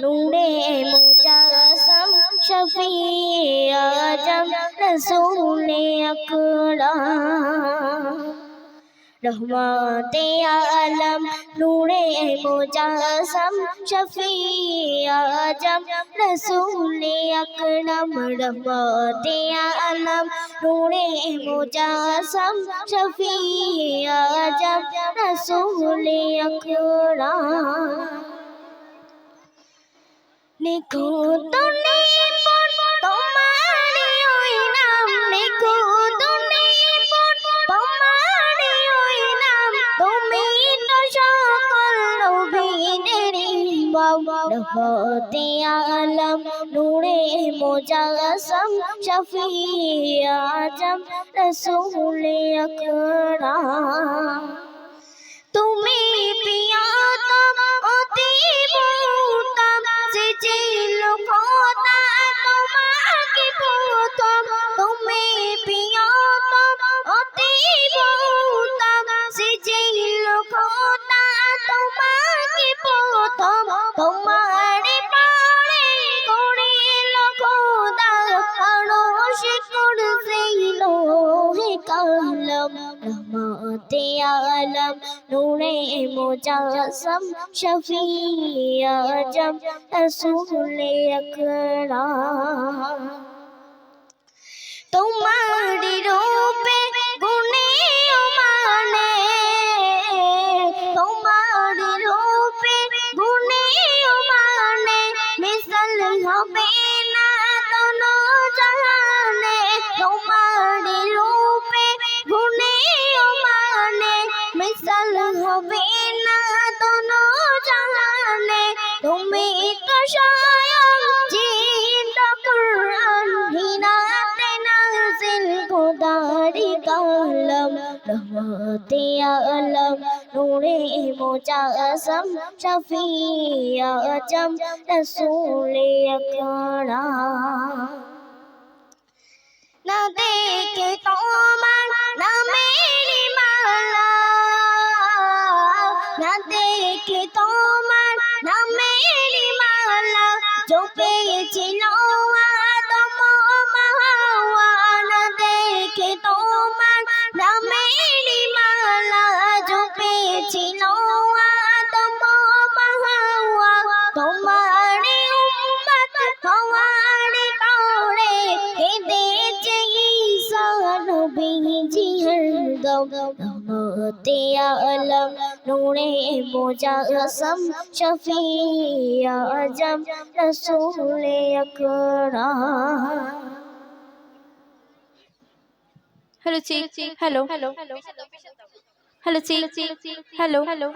নূরে মুজাসম শফি আজম রসুলে আকরাম রহমতে আলম নূরে মুজাসম শফি আজম রসুলে আকরাম রহমতে আলম নূরে মুজাসম শফি আজম রসুলে আকরাম নিখুঁত নিপুণ ওই নাম। নিখুঁত নিপুণ ওই নাম। তুমি তো সকল নবীদের ইমাম রহমতে আলম, নূরে মুজাসম শফি আজম, রসুল আকরাম। রহমতে আলম নূরে মুজাসম শফি আজম রসুল আকরাম তোমার খোদারি কালাম রহমতে আলম নূরে মুজাসম শফি আজম রসুল আকরাম মালা জপেছিল আদম মাওয়া না দেখে তোমার নামের মালা জপেছিল আদম মাওয়া তোমার উম্মত হওয়ার রহমতে আলম নূরে মুজাসম শফিয়া আজম রসুল হ্যালো চি হ্যালো হ্যালো হ্যালো চিক হ্যালো হ্যালো